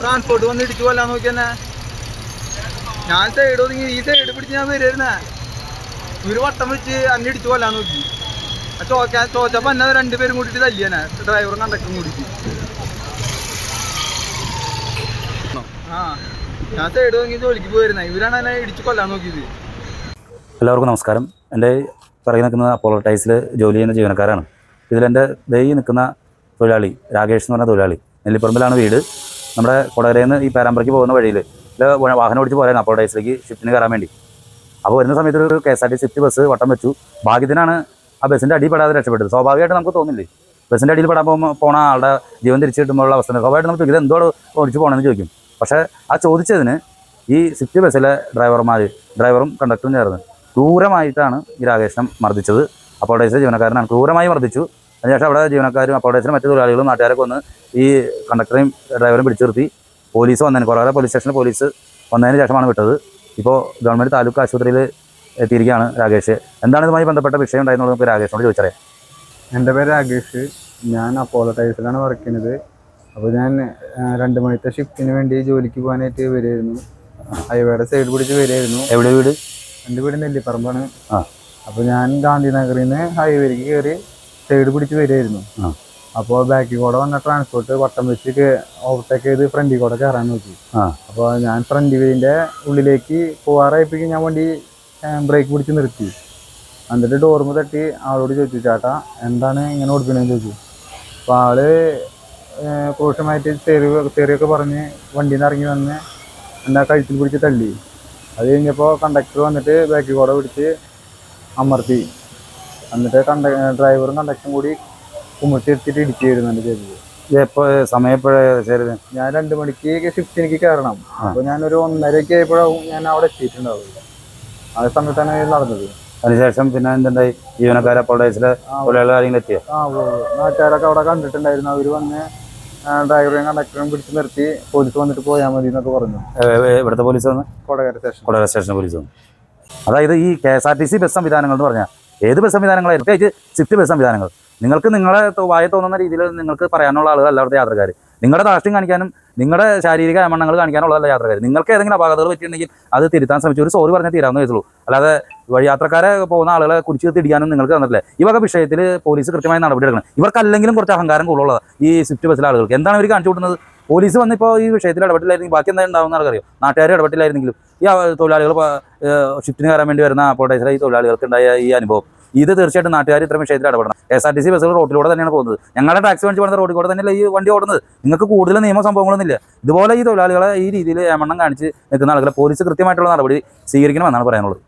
Transport വന്ന് ഇടിച്ചു കൊല്ലാൻ നോക്കി തന്നെ ഞാൻ സൈഡ് ഒതുങ്ങി ഈ സൈഡ് പിടിച്ച് ഞാൻ വരുന്നേ ഇവർ വട്ടം വെച്ച് അന്നെ ഇടിച്ചു കൊല്ലാൻ നോക്കി. ആ ചോദിക്കാൻ ചോദിച്ചപ്പോ എന്നെ രണ്ടുപേരും കൂട്ടിട്ട് തല്ലിയനെ ഡ്രൈവറും കണ്ടക്ടറും കൂടിയിട്ട് ആ ഞാൻ സൈഡ് ഒതുങ്ങി ജോലിക്ക് പോയിരുന്നേ. ഇവരാണ് എന്നെ ഇടിച്ചു കൊല്ലാൻ നോക്കിയത്. എല്ലാവർക്കും നമസ്കാരം. എന്റെ പിറകെ നിൽക്കുന്ന അപ്പോളോ ടൈസിൽ ജോലി ചെയ്യുന്ന ജീവനക്കാരാണ്. ഇതിലെന്റെ ദൈ നിൽക്കുന്ന തൊഴിലാളി രാകേഷ് എന്ന് പറഞ്ഞ തൊഴിലാളി നെല്ലിപ്പറമ്പിലാണ് വീട്. നമ്മുടെ കൊടകരയിൽ നിന്ന് ഈ പേരാമ്പ്രയ്ക്ക് പോകുന്ന വഴിയിൽ. വാഹനം ഓടിച്ച് പോരായിരുന്നു അപ്പോൾ ഡേസിലേക്ക് ഷിഫ്റ്റിന് കയറാൻ വേണ്ടി. അപ്പോൾ വരുന്ന സമയത്ത് ഒരു K S R T swift bus വട്ടം വെച്ചു. ഭാഗ്യത്തിനാണ് ആ ബസ്സിന്റെ പെടാതെ രക്ഷപ്പെട്ടത്. സ്വാഭാവികമായിട്ട് നമുക്ക് തോന്നില്ലേ ബസ്സിന്റെ അടിയിൽ പെടാൻ പോകുമ്പോൾ പോണ ആളുടെ ജീവൻ തിരിച്ചു കിട്ടുമ്പോഴുള്ള അവസ്ഥ. സ്വാഭാവികമായിട്ട് നമുക്ക് ഇത് എന്തോട് ഓടിച്ച് പോകണമെന്ന് ചോദിക്കും. പക്ഷേ ആ ചോദിച്ചതിന് ഈ സ്വിഫ്റ്റ് ബസ്സിലെ ഡ്രൈവർമാർ ഡ്രൈവറും കണ്ടക്ടറും ചേർന്ന് ക്രൂരമായിട്ടാണ് ഈ രാകേഷിനെ മർദ്ദിച്ചത്. അപ്പോൾ ഡേസിലെ ജീവനക്കാരനാണ് ക്രൂരമായി മർദ്ദിച്ചു. അതിനുശേഷം അവിടെ ജീവനക്കാരും അക്കോമഡേഷനും മറ്റു തൊഴിലാളികളും നാട്ടുകാരൊക്കെ വന്ന് ഈ കണ്ടക്ടറെയും ഡ്രൈവറും പിടിച്ചു നിർത്തി പോലീസ് വന്നതിന് കുറേ പോലീസ് സ്റ്റേഷനിൽ പോലീസ് വന്നതിന് ശേഷമാണ് വിട്ടത്. ഇപ്പോൾ ഗവൺമെന്റ് താലൂക്ക് ആശുപത്രിയിൽ എത്തിയിരിക്കുകയാണ് രാകേഷ്. എന്താണ് ഇതുമായി ബന്ധപ്പെട്ട വിഷയം ഉണ്ടായിരുന്നത് നമുക്ക് രാകേഷിനോട് ചോദിച്ചറിയാം. എന്റെ പേര് രാകേഷ്. ഞാൻ അപ്പോളോ ടൈൽസിലാണ് വർക്ക് ചെയ്യുന്നത്. അപ്പോൾ ഞാൻ രണ്ട് മണിത്തെ ഷിഫ്റ്റിന് വേണ്ടി ജോലിക്ക് പോകാനായിട്ട് വരുമായിരുന്നു ഹൈവേയുടെ സൈഡ് പിടിച്ച് വരുമായിരുന്നു എവിടെ വീട്? എന്റെ വീട് നെല്ലിപ്പറമ്പാണ്. ആ. അപ്പോൾ ഞാൻ ഗാന്ധിനഗറിൽ നിന്ന് ഹൈവേയിലേക്ക് കയറി സൈഡ് പിടിച്ച് വരുമായിരുന്നു ആ. അപ്പോൾ ബാക്കിൽ കൂടെ വന്ന ട്രാൻസ്പോർട്ട് വട്ടം വെച്ച് ഓവർടേക്ക് ചെയ്ത് ഫ്രണ്ടിൽ കൂടെ കയറാൻ നോക്കി. അപ്പൊ അപ്പോൾ ഞാൻ ഫ്രണ്ട് വീലിന്റെ ഉള്ളിലേക്ക് പോവാറായപ്പോഴേക്കും ഞാൻ വണ്ടി ബ്രേക്ക് പിടിച്ച് നിർത്തി. എന്നിട്ട് ഡോർമ തട്ടി ആളോട് ചോദിച്ചു ചേട്ടാ എന്താണ് ഇങ്ങനെ കൊടുക്കണേന്ന് ചോദിച്ചു. അപ്പോൾ ആൾ കോഷമായിട്ട് ക്രൂക്ഷമായിട്ട് തെറി തെറിയൊക്കെ പറഞ്ഞ് വണ്ടിയിൽ നിന്ന് ഇറങ്ങി വന്ന് എന്റെ കഴുത്തിൽ പിടിച്ച് തള്ളി. അത് കഴിഞ്ഞപ്പോൾ കണ്ടക്ടർ വന്നിട്ട് ബാക്കിൽ കൂടെ പിടിച്ച് അമർത്തി. എന്നിട്ട് കണ്ട ഡ്രൈവറും കണ്ടക്ടറും കൂടി കുമിർത്തി എടുത്തിട്ട് വരുന്നുണ്ട് ചെയ്തത് എപ്പോ സമയപ്പോഴേ ഞാൻ രണ്ട് മണിക്ക് ഷിഫ്റ്റ് എനിക്ക് കയറണം അപ്പൊ ഞാനൊരു ഒന്നരയ്ക്ക് ആയപ്പോഴാവും ഞാൻ അവിടെ എത്തിയിട്ടുണ്ടാവില്ല ആ സമയത്താണ് നടന്നത്. അതിനുശേഷം പിന്നെ എന്തുണ്ടായി? ജീവനക്കാരെ എത്തിയോ? ആ ഉവ്വ്. നാട്ടുകാരൊക്കെ അവിടെ കണ്ടിട്ടുണ്ടായിരുന്നു. അവർ വന്ന് ഡ്രൈവറെയും കണ്ടക്ടറെയും പിടിച്ചു നിർത്തി പോലീസ് വന്നിട്ട് പോയാൽ മതി എന്നൊക്കെ പറഞ്ഞു. ഇവിടുത്തെ പോലീസ് വന്ന്? Kodakara station Kodakara station police വന്നു. അതായത് ഈ K S R T C bus സംവിധാനങ്ങൾ എന്ന് പറഞ്ഞാൽ ഏത് ബസ് സംവിധാനങ്ങളും? പ്രത്യേകിച്ച് സിഫ്റ്റ് ബസ് സംവിധാനങ്ങൾ. നിങ്ങൾക്ക് നിങ്ങളെ വായ തോന്നുന്ന രീതിയിൽ നിങ്ങൾക്ക് പറയാനുള്ള ആളുകൾ അല്ലാത്ത യാത്രക്കാർ നിങ്ങളുടെ ധാർഷ്ട്യം കാണിക്കാനും നിങ്ങളുടെ ശാരീരിക അമണ്ണങ്ങൾ കാണിക്കാനുള്ളതല്ല യാത്രക്കാർ നിങ്ങൾക്ക് ഏതെങ്കിലും അപാകതകൾ പറ്റിയിട്ടുണ്ടെങ്കിൽ അത് തിരുത്താൻ ശ്രമിച്ചു ഒരു സോറി പറഞ്ഞാൽ തീരാമെന്ന് വെച്ചുള്ളൂ അല്ലാതെ വഴി യാത്രക്കാരെ പോകുന്ന ആളുകളെ കുറിച്ച് തിടിക്കാനും നിങ്ങൾക്ക് തന്നിട്ടില്ല. ഈ വക വിഷയത്തിൽ പോലീസ് കൃത്യമായി നടപടി എടുക്കണം ഇവർക്കല്ലെങ്കിലും കുറച്ച് അഹങ്കാരം കൂടുതലുള്ളത് ഈ സ്വിഫ്റ്റ് ബസ്സിലെ ആളുകൾക്ക്. എന്താണ് ഇവർ കാണിച്ചു കൊടുക്കുന്നത്? പോലീസ് വന്നിപ്പോൾ ഈ വിഷയത്തിൽ ഇടപെട്ടില്ലായിരുന്നെങ്കിൽ ബാക്കി എന്താ ഉണ്ടാവുന്ന ആൾക്കറിയോ നാട്ടുകാർ ഇടപെട്ടില്ലായിരുന്നെങ്കിലും ഈ തൊഴിലാളികൾ ഷിഫ്റ്റിന് കയറാൻ വേണ്ടി വരുന്ന അപ്പോട്ടേസിലെ ഈ തൊഴിലാളികൾക്ക് ഉണ്ടായ ഈ അനുഭവം. ഇത് തീർച്ചയായിട്ടും നാട്ടുകാർ ഇത്രയും വിഷയത്തിൽ ഇടപെടണം. എസ് ആർ ടി സി ബസ്സുകൾ റോഡിലൂടെ തന്നെയാണ് പോകുന്നത്. ഞങ്ങളുടെ ടാക്സി വണ്ടി പോകുന്ന റോഡിൽ കൂടെ തന്നെയല്ല ഈ വണ്ടി ഓടുന്നത്? നിങ്ങൾക്ക് കൂടുതൽ നിയമ സംഭവങ്ങളൊന്നുമില്ല. ഇതുപോലെ ഈ തൊഴിലാളികളെ ഈ രീതിയിൽ ഏമണ്ണം കാണിച്ച് നിൽക്കുന്ന ആളുകളെ പോലീസ് കൃത്യമായിട്ടുള്ള നടപടി സ്വീകരിക്കണമെന്നാണ് പറയാനുള്ളത്.